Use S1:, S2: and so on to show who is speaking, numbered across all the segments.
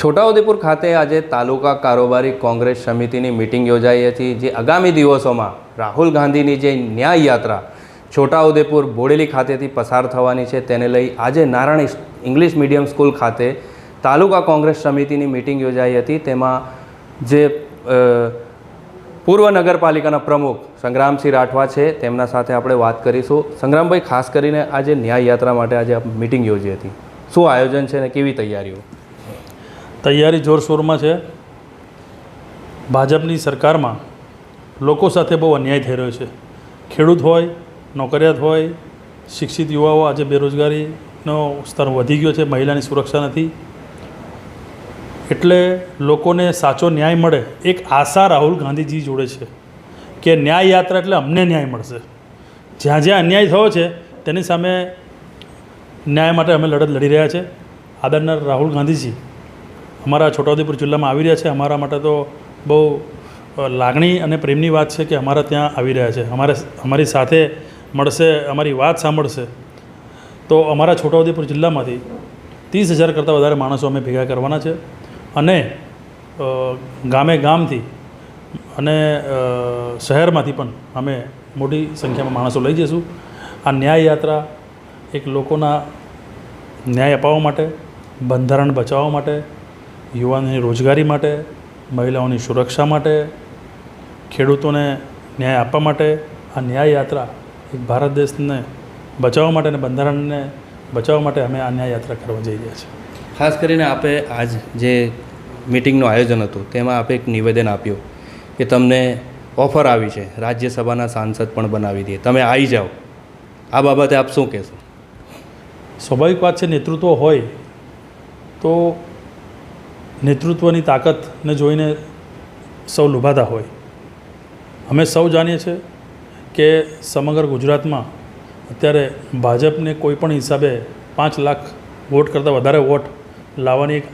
S1: છોટાઉદેપુર ખાતે આજે તાલુકા કારોબારી કોંગ્રેસ સમિતિની મિટિંગ યોજાઈ હતી, જે આગામી દિવસોમાં રાહુલ ગાંધીની જે ન્યાય યાત્રા છોટાઉદેપુર બોડેલી ખાતેથી પસાર થવાની છે, તેને લઈ આજે નારાયણ ઇંગ્લિશ મીડિયમ સ્કૂલ ખાતે તાલુકા કોંગ્રેસ સમિતિની મિટિંગ યોજાઈ હતી. તેમાં જે પૂર્વ નગરપાલિકાના પ્રમુખ સંગ્રામસિંહ રાઠવા છે, તેમના સાથે આપણે વાત કરીશું. સંગ્રામભાઈ, ખાસ કરીને આજે ન્યાય યાત્રા માટે આજે મિટિંગ યોજી હતી. શું આયોજન છે અને કેવી તૈયારીઓ?
S2: તૈયારી જોરશોરમાં છે. ભાજપની સરકારમાં લોકો સાથે બહુ અન્યાય થઈ રહ્યો છે. ખેડૂત હોય, નોકરિયાત હોય, શિક્ષિત યુવાઓ આજે બેરોજગારીનો સ્તર વધી ગયો છે, મહિલાની સુરક્ષા નથી. એટલે લોકોને સાચો ન્યાય મળે એક આશા રાહુલ ગાંધીજી જોડે છે કે ન્યાય યાત્રા એટલે અમને ન્યાય મળશે. જ્યાં જ્યાં અન્યાય થયો છે, તેની સામે ન્યાય માટે અમે લડત લડી રહ્યા છે. આદરનાર રાહુલ ગાંધીજી અમારા છોટાઉદેપુર જિલ્લામાં આવી રહ્યા છે. અમારા માટે તો બહુ લાગણી અને પ્રેમની વાત છે કે અમારા ત્યાં આવી રહ્યા છે. અમારે અમારી સાથે મળશે, અમારી વાત સાંભળશે. તો અમારા છોટાઉદેપુર જિલ્લામાંથી ત્રીસ હજાર કરતાં વધારે માણસો અમે ભેગા કરવાના છે અને ગામે ગામથી અને શહેરમાંથી પણ અમે મોટી સંખ્યામાં માણસો લઈ જઈશું. આ ન્યાય યાત્રા એક લોકોના ન્યાય અપાવવા માટે, બંધારણ બચાવવા માટે યુવાનોની રોજગારી માટે મહિલાઓની સુરક્ષા માટે ખેડૂતોને ન્યાય આપવા માટે આ ન્યાય યાત્રા એક ભારત દેશને બચાવવા માટે અને બંધારણને બચાવવા માટે અમે આ ન્યાય યાત્રા કરવા જઈ રહ્યા છીએ.
S1: ખાસ કરીને આપે આજ જે મિટિંગનું આયોજન હતું તેમાં આપે એક નિવેદન આપ્યું કે તમને ઓફર આવી છે રાજ્યસભાના સાંસદ પણ બનાવી દઈએ તમે આવી જાઓ. આ બાબતે આપ શું કહેશો?
S2: સ્વાભાવિક વાત છે નેતૃત્વ હોય તો નેતૃત્વની તાકાતને જોઈને સૌ લુભાતા હોય. અમે સૌ જાણીએ છીએ કે સમગ્ર ગુજરાતમાં અત્યારે ભાજપને કોઈ પણ હિસાબે પાંચ લાખ વોટ કરતાં વધારે વોટ લાવવાની એક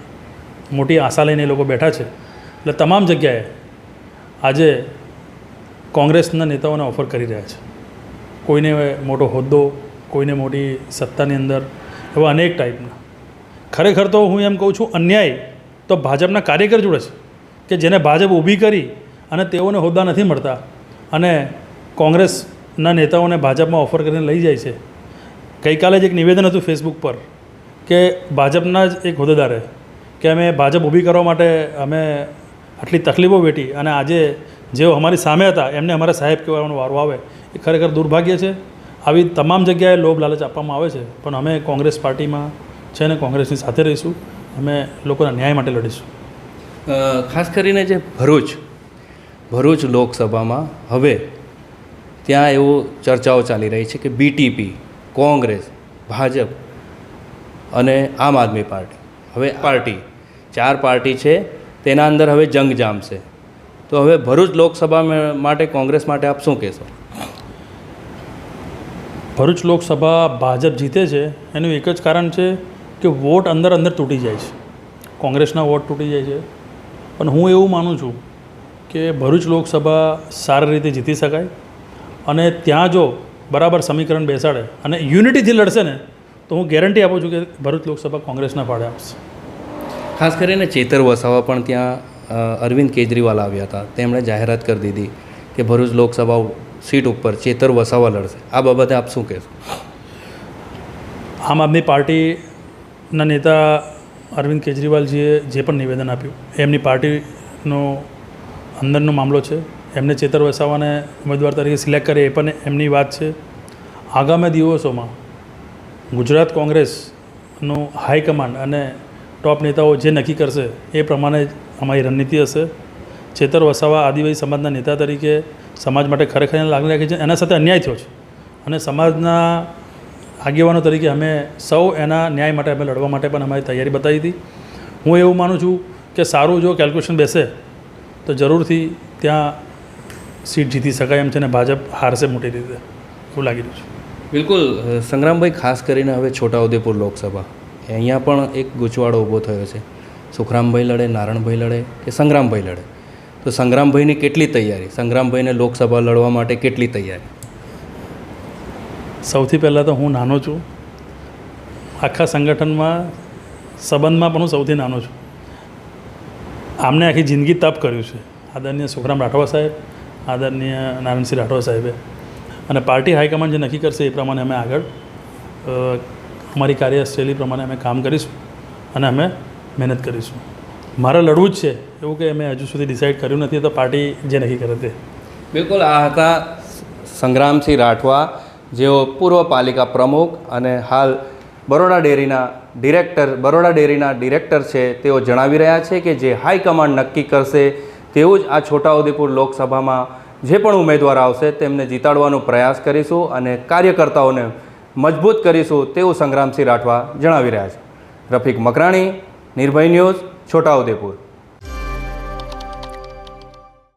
S2: મોટી આશા લઈને એ લોકો બેઠા છે. એટલે તમામ જગ્યાએ આજે કોંગ્રેસના નેતાઓને ઓફર કરી રહ્યા છે. કોઈને મોટો હોદ્દો, કોઈને મોટી સત્તાની અંદર, એવા અનેક ટાઈપના. ખરેખર તો હું એમ કહું છું, અન્યાય તો ભાજપના કાર્યકર જોડે છે કે જેને ભાજપ ઊભી કરી અને તેઓને હોદ્દા નથી મળતા. અને કોંગ્રેસના નેતાઓને ભાજપમાં ઓફર કરીને લઈ જાય છે. ગઈકાલે જ એક નિવેદન હતું ફેસબુક પર કે ભાજપના જ એક હોદ્દેદારે કે અમે ભાજપ ઊભી કરવા માટે અમે આટલી તકલીફો વેઠી અને આજે જેઓ અમારી સામે હતા, એમને અમારા સાહેબ કહેવાનો વારો આવે, એ ખરેખર દુર્ભાગ્ય છે. આવી તમામ જગ્યાએ લોભ લાલચ આપવામાં આવે છે. પણ અમે કોંગ્રેસ પાર્ટીમાં છે ને કોંગ્રેસની સાથે રહીશું. અમે લોકોના ન્યાય માટે લડીશું.
S1: ખાસ કરીને જે ભરૂચ ભરૂચ લોકસભામાં હવે ત્યાં એવું ચર્ચાઓ ચાલી રહી છે કે બીટીપી કોંગ્રેસ ભાજપ અને આમ આદમી પાર્ટી. હવે પાર્ટી ચાર પાર્ટી છે તેના અંદર હવે જંગ જામશે. તો હવે ભરૂચ લોકસભા માટે કોંગ્રેસ માટે આપ શું કહેશો?
S2: ભરૂચ લોકસભા ભાજપ જીતે છે એનું એક જ કારણ છે કે વોટ અંદર અંદર તૂટી જાય છે. કોંગ્રેસના વોટ તૂટી જાય છે. પણ હું એવું માનું છું કે ભરૂચ લોકસભા સારી રીતે જીતી શકાય અને ત્યાં જો બરાબર સમીકરણ બેસાડે અને યુનિટીથી લડશે ને તો હું ગેરંટી આપું છું કે ભરૂચ લોકસભા કોંગ્રેસના ફાળે આવશે.
S1: ખાસ કરીને ચેતર વસાવા પણ ત્યાં અરવિંદ કેજરીવાલ આવ્યા હતા. તેમણે જાહેરાત કરી દીધી કે ભરૂચ લોકસભા સીટ ઉપર ચેતર વસાવા લડશે. આ બાબતે આપ શું કહેશો?
S2: આમ આદમી પાર્ટીના નેતા અરવિંદ કેજરીવાલજીએ જે પણ નિવેદન આપ્યું એમની પાર્ટીનો અંદરનો મામલો છે. એમને ચેતર વસાવાને ઉમેદવાર તરીકે સિલેક્ટ કરે એ પણ એમની વાત છે. આગામી દિવસોમાં ગુજરાત કોંગ્રેસનું હાઈકમાન્ડ અને ટોપ નેતાઓ જે નક્કી કરશે એ પ્રમાણે અમારી રણનીતિ હશે. ચેતર વસાવા આદિવાસી સમાજના નેતા તરીકે સમાજ માટે ખરેખર લાગણી રાખી છે. એના સાથે અન્યાય થયો છે. અને સમાજના આગેવાનો તરીકે અમે સૌ એના ન્યાય માટે અમે લડવા માટે પણ અમારી તૈયારી બતાવી હતી. હું એવું માનું છું કે સારું જો કેલ્ક્યુલેશન બેસે, તો જરૂરથી ત્યાં સીટ જીતી શકાય એમ છે ને ભાજપ હારશે મોટી રીતે. એવું લાગી રહ્યું છે.
S1: બિલકુલ સંગ્રામભાઈ, ખાસ કરીને હવે છોટાઉદેપુર લોકસભા અહીંયા પણ એક ગૂંચવાડો ઊભો થયો છે. સુખરામભાઈ લડે, નારણભાઈ લડે કે સંગ્રામભાઈ લડે? તો સંગ્રામભાઈની કેટલી તૈયારી? સંગ્રામભાઈને લોકસભા લડવા માટે કેટલી તૈયારી?
S2: સૌથી પહેલાં તો હું નાનો છું. આખા સંગઠનમાં, સંબંધમાં પણ હું સૌથી નાનો છું. આમને આખી જિંદગી તપ કર્યું છે. આદરણીય સુખરામ રાઠવા સાહેબ, આદરણીય નારાયણસિંહ રાઠવા સાહેબે. અને પાર્ટી હાઈકમાન્ડ જે નક્કી કરશે એ પ્રમાણે અમે આગળ અમારી કાર્યશૈલી પ્રમાણે અમે કામ કરીશું અને અમે મહેનત કરીશું. મારે લડવું જ છે એવું કે મેં હજુ સુધી ડિસાઇડ કર્યું નથી તો પાર્ટી જે નક્કી કરે તે.
S1: બિલકુલ આ હતા સંગ્રામસિંહ રાઠવા જેઓ પૂર્વ પાલિકા પ્રમુખ અને હાલ બરોડા ડેરીના ડિરેક્ટર, બરોડા ડેરીના ડિરેક્ટર છે, તેઓ જણાવી રહ્યા છે કે જે હાઈકમાન્ડ નક્કી કરશે તેવું જ આ છોટાઉદેપુર લોકસભામાં જે પણ ઉમેદવાર આવશે તેમને જીતાડવાનો પ્રયાસ કરીશું અને કાર્યકર્તાઓને મજબૂત કરીશું તેવું સંગ્રામસિંહ રાઠવા જણાવી રહ્યા છે. રફીક મકરાણી, નિર્ભય ન્યૂઝ, છોટાઉદેપુર.